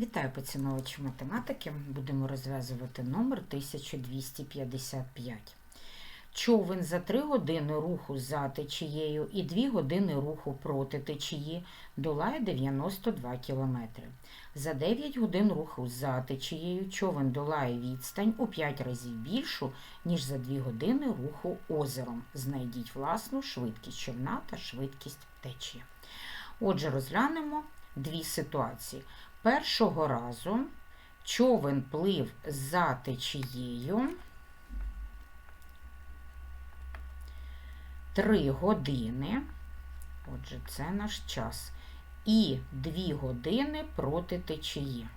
Вітаю поціновувачі математики. Будемо розв'язувати номер 1255. Човен за 3 години руху за течією і 2 години руху проти течії долає 92 км. За 9 годин руху за течією човен долає відстань у 5 разів більшу, ніж за 2 години руху озером. Знайдіть власну швидкість човна та швидкість течії. Отже, розглянемо дві ситуації. Першого разу човен плив за течією 3 години. Отже, це наш час. І 2 години проти течії.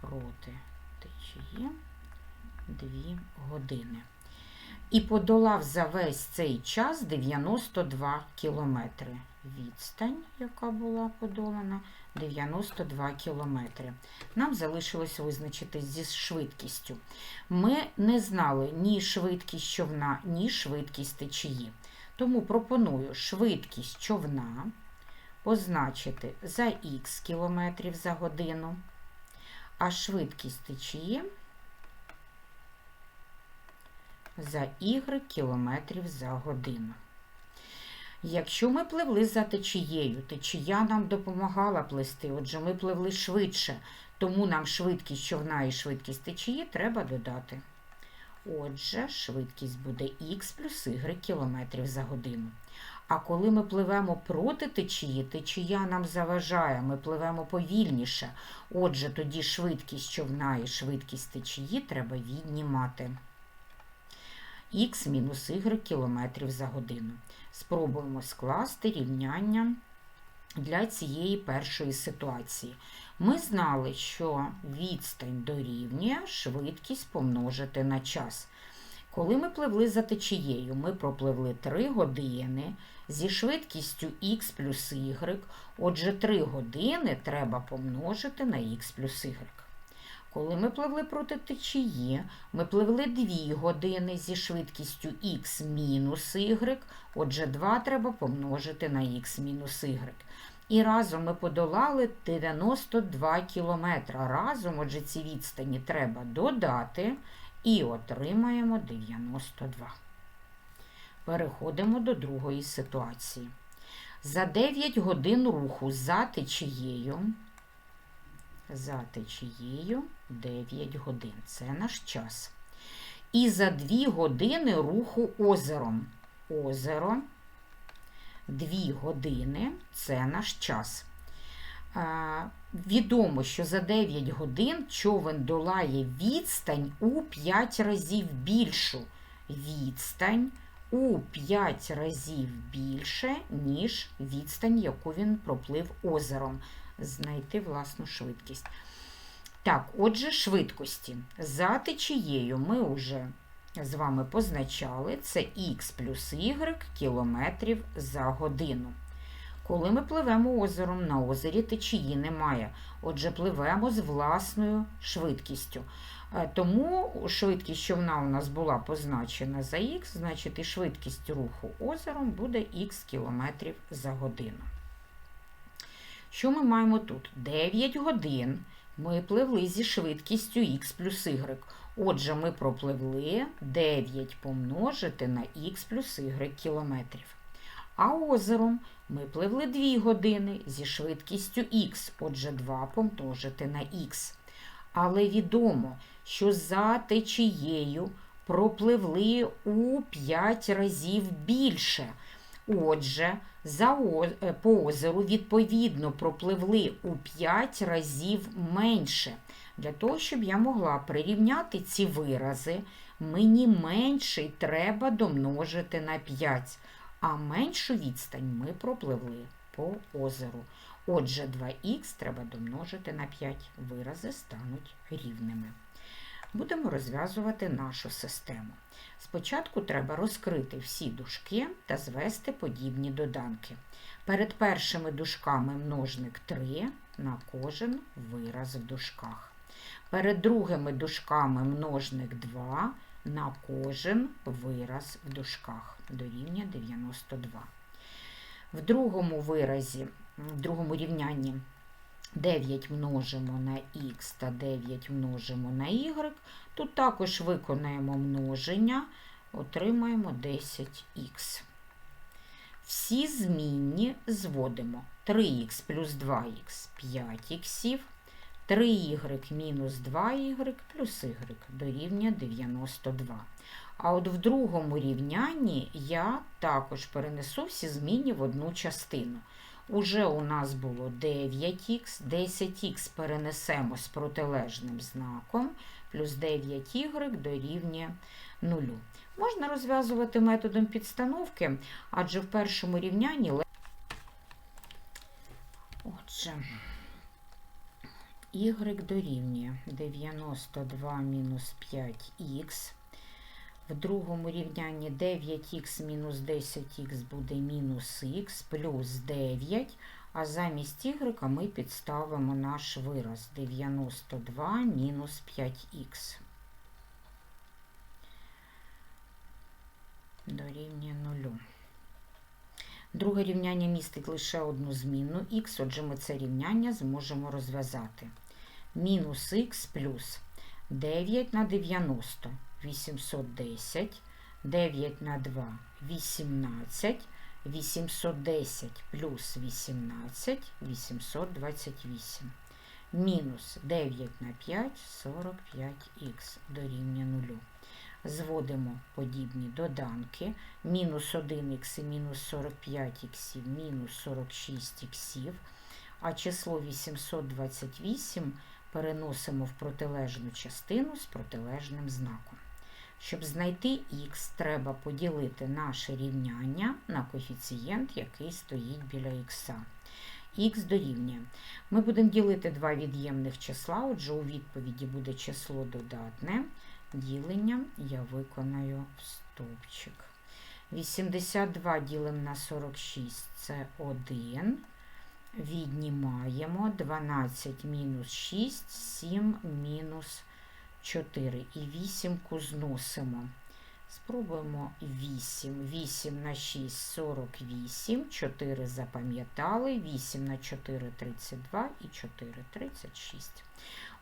Проти течії 2 години. І подолав за весь цей час 92 кілометри. Відстань, яка була подолана, 92 кілометри. Нам залишилось визначити зі швидкістю. Ми не знали ні швидкість човна, ні швидкість течії. Тому пропоную швидкість човна позначити за х кілометрів за годину, а швидкість течії за y кілометрів за годину. Якщо ми пливли за течією, течія нам допомагала плисти, отже, ми пливли швидше, тому нам швидкість човна і швидкість течії треба додати. Отже, швидкість буде х плюс y кілометрів за годину. А коли ми пливемо проти течії, течія нам заважає, ми пливемо повільніше. Отже, тоді швидкість човна і швидкість течії треба віднімати х мінус y кілометрів за годину. Спробуємо скласти рівняння для цієї першої ситуації. Ми знали, що відстань дорівнює швидкість помножити на час. Коли ми пливли за течією, ми пропливли 3 години зі швидкістю х плюс y, отже 3 години треба помножити на х плюс y. Коли ми пливли проти течії, ми пливли 2 години зі швидкістю х мінус y, отже 2 треба помножити на х мінус y. І разом ми подолали 92 кілометра. Разом, отже, ці відстані треба додати і отримаємо 92. Переходимо до другої ситуації. За 9 годин руху за течією за течією 9 годин. Це наш час. І за 2 години руху озером. Озеро 2 години це наш час. Відомо, що за 9 годин човен долає відстань у 5 разів більшу. Відстань у 5 разів більше, ніж відстань, яку він проплив озером знайти власну швидкість. Так, отже, швидкості. За течією ми вже з вами позначали це х плюс y кілометрів за годину. Коли ми пливемо озером, на озері течії немає. Отже, пливемо з власною швидкістю. Е, Тому швидкість, що вона у нас була позначена за х, значить і швидкість руху озером буде х кілометрів за годину. Що ми маємо тут? 9 годин ми пливли зі швидкістю х плюс y. Отже, ми пропливли 9 помножити на х плюс y кілометрів. А озером ми пливли 2 години зі швидкістю х, отже, 2 помножити на х. Але відомо, що за течією пропливли у 5 разів більше. Отже, за о- е, по озеру відповідно пропливли у 5 разів менше. Для того, щоб я могла прирівняти ці вирази, мені менший треба домножити на 5, а меншу відстань ми пропливли по озеру. Отже, 2х треба домножити на 5. Вирази стануть рівними. Будемо розв'язувати нашу систему. Спочатку треба розкрити всі дужки та звести подібні доданки. Перед першими дужками множник 3 на кожен вираз в дужках. Перед другими дужками множник 2 на кожен вираз в дужках. Дорівнює 92. В другому виразі, в другому рівнянні 9 множимо на х та 9 множимо на y. Тут також виконаємо множення, отримаємо 10х. Всі змінні зводимо 3х плюс 2х 5х, 3y мінус 2y плюс y дорівнює 92. А от в другому рівнянні я також перенесу всі змінні в одну частину. Уже у нас було 9х, 10х перенесемо з протилежним знаком, плюс 9y дорівнює 0. Можна розв'язувати методом підстановки, адже в першому рівнянні. Отже, y дорівнює 92 мінус 5х. В другому рівнянні 9х мінус 10х буде мінус х плюс 9, а замість y ми підставимо наш вираз 92 мінус 5х. Дорівнює 0. Друге рівняння містить лише одну змінну х, отже ми це рівняння зможемо розв'язати. Мінус х плюс 9 на 90 810, 9 на 2 18, 810 плюс 18 828. Мінус 9 на 5 45х дорівнює 0. Зводимо подібні доданки. Мінус 1х і мінус 45х, мінус 46х, а число 828 переносимо в протилежну частину з протилежним знаком. Щоб знайти х, треба поділити наше рівняння на коефіцієнт, який стоїть біля х. Х дорівнює. Ми будемо ділити два від'ємних числа, отже, у відповіді буде число додатне. Ділення я виконаю в стовпчик. 82 ділимо на 46 це 1. Віднімаємо 12 мінус 6, 7 мінус 4. І 8 зносимо. Спробуємо 8. 8 на 6 48, 4 запам'ятали, 8 на 4 32 і 4 36.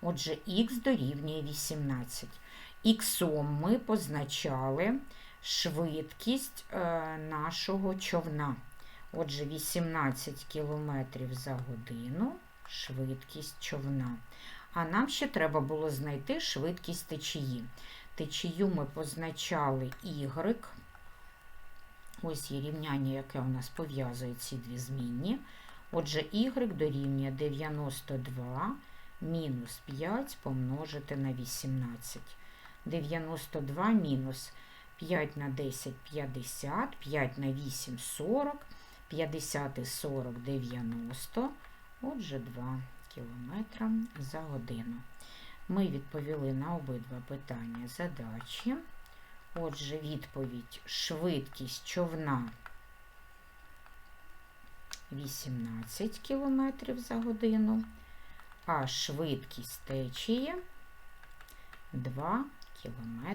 Отже, х дорівнює 18. Іксом ми позначали швидкість е, нашого човна. Отже, 18 км за годину швидкість човна. А нам ще треба було знайти швидкість течії. Течію ми позначали Y. Ось є рівняння, яке у нас пов'язує ці дві змінні. Отже, Y дорівнює 92 мінус 5 помножити на 18. 92 мінус 5 на 10 50, 5 на 8 40, 50 і 40 90, отже 2 км за годину. Ми відповіли на обидва питання задачі. Отже, відповідь швидкість човна 18 км за годину, а швидкість течії 2 км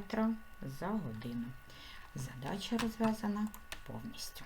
за годину. Задача розв'язана повністю.